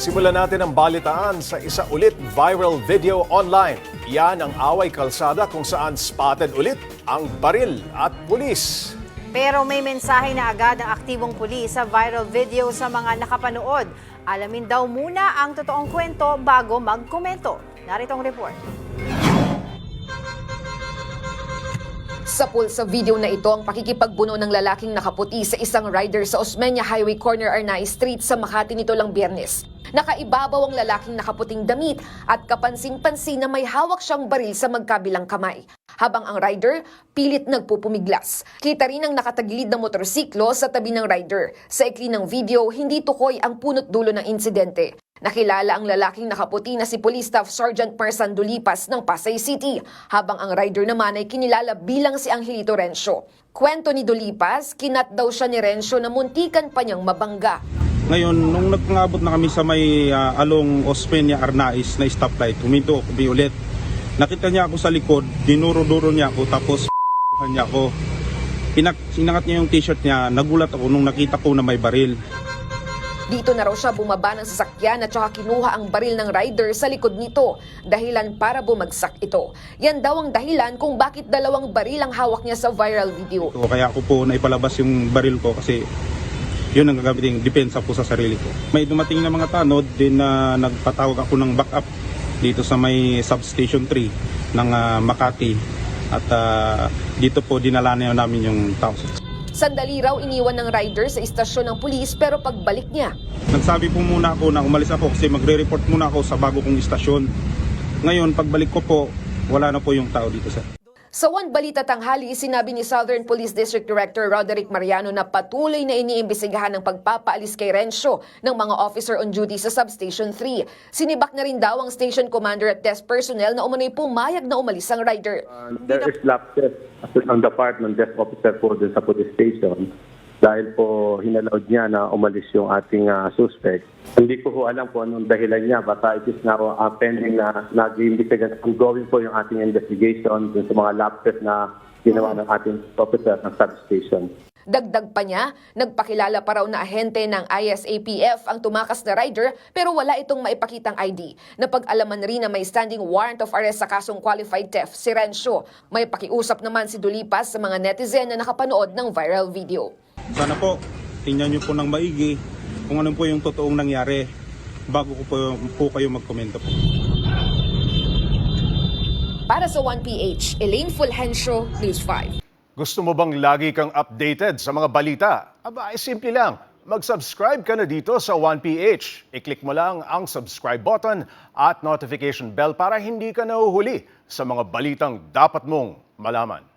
Simulan natin ang balitaan sa isa ulit viral video online. Yan ang away kalsada kung saan spotted ulit ang baril at pulis. Pero may mensahe na agad ang aktibong pulis sa viral video sa mga nakapanood. Alamin daw muna ang totoong kwento bago magkomento. Narito ang report. Sa pool sa video na ito ang pakikipagbuno ng lalaking nakaputi sa isang rider sa Osmeña Highway Corner Arnay Street sa Makati nito lang biyernes. Nakaibabaw ang lalaking nakaputing damit at kapansin-pansin na may hawak siyang baril sa magkabilang kamay. Habang ang rider, pilit nagpupumiglas. Kita rin ang nakatagilid na motorsiklo sa tabi ng rider. Sa ikli ng video, hindi tukoy ang punot dulo ng insidente. Nakilala ang lalaking nakaputi na si Police Staff Sergeant Marsan Dulipas ng Pasay City, habang ang rider naman ay kinilala bilang si Angelito Rencio. Kwento ni Dulipas, kinat daw siya ni Rencio na muntikan pa niyang mabangga. Ngayon, nung nagpangabot na kami sa may ah, along Ospeña Arnaiz na stoplight, huminto kami ulit. Nakita niya ako sa likod, dinuro-duro niya ako, tapos niya ako. Pinak sinangat niya yung t-shirt niya, nagulat ako nung nakita ko na may baril. Dito na raw siya bumaba ng sasakyan at saka kinuha ang baril ng rider sa likod nito, dahilan para bumagsak ito. Yan daw ang dahilan kung bakit dalawang baril ang hawak niya sa viral video. So, kaya ako po naipalabas yung baril ko kasi yun ang gagamitin, depensa po sa sarili ko. May dumating na mga tanod din na nagpatawag ako ng backup dito sa may substation 3 ng ah, Makati at ah, dito po dinala na namin yung tao. Sandali raw iniwan ng rider sa istasyon ng pulis pero pagbalik niya, Nagsabi po muna ako na umalis ako kasi magre-report muna ako sa bago kong istasyon. Ngayon, pagbalik ko po, wala na po yung tao dito sir. Sa One Balita Tanghali, sinabi ni Southern Police District Director Roderick Mariano na patuloy na iniimbestigahan ng pagpapaalis kay Rencio ng mga officer on duty sa Substation 3. Sinibak na rin daw ang station commander at desk personnel na umano'y pumayag na umalis ang rider. Uh, there is lapses ng desk officer po dun sa police station dahil po hinalawad niya na umalis yung ating uh, suspect. Hindi ko po alam po anong dahilan niya. Basta it is now uh, pending na nag-iimbestigan. Ongoing po yung ating investigation dun sa mga lapses na ginawa ng ating officer ng substation. Dagdag pa niya, nagpakilala pa raw na ahente ng ISAPF ang tumakas na rider pero wala itong maipakitang ID. Napag-alaman rin na may standing warrant of arrest sa kasong qualified theft si Rencio. May pakiusap naman si Dulipas sa mga netizen na nakapanood ng viral video. Sana po, tingnan niyo po ng maigi kung ano po yung totoong nangyari bago ko po, po kayo magkomento po. Para sa 1PH, Elaine Fulgencio, News 5. Gusto mo bang lagi kang updated sa mga balita? Aba, ay simple lang. Mag-subscribe ka na dito sa 1PH. I-click mo lang ang subscribe button at notification bell para hindi ka nahuhuli sa mga balitang dapat mong malaman.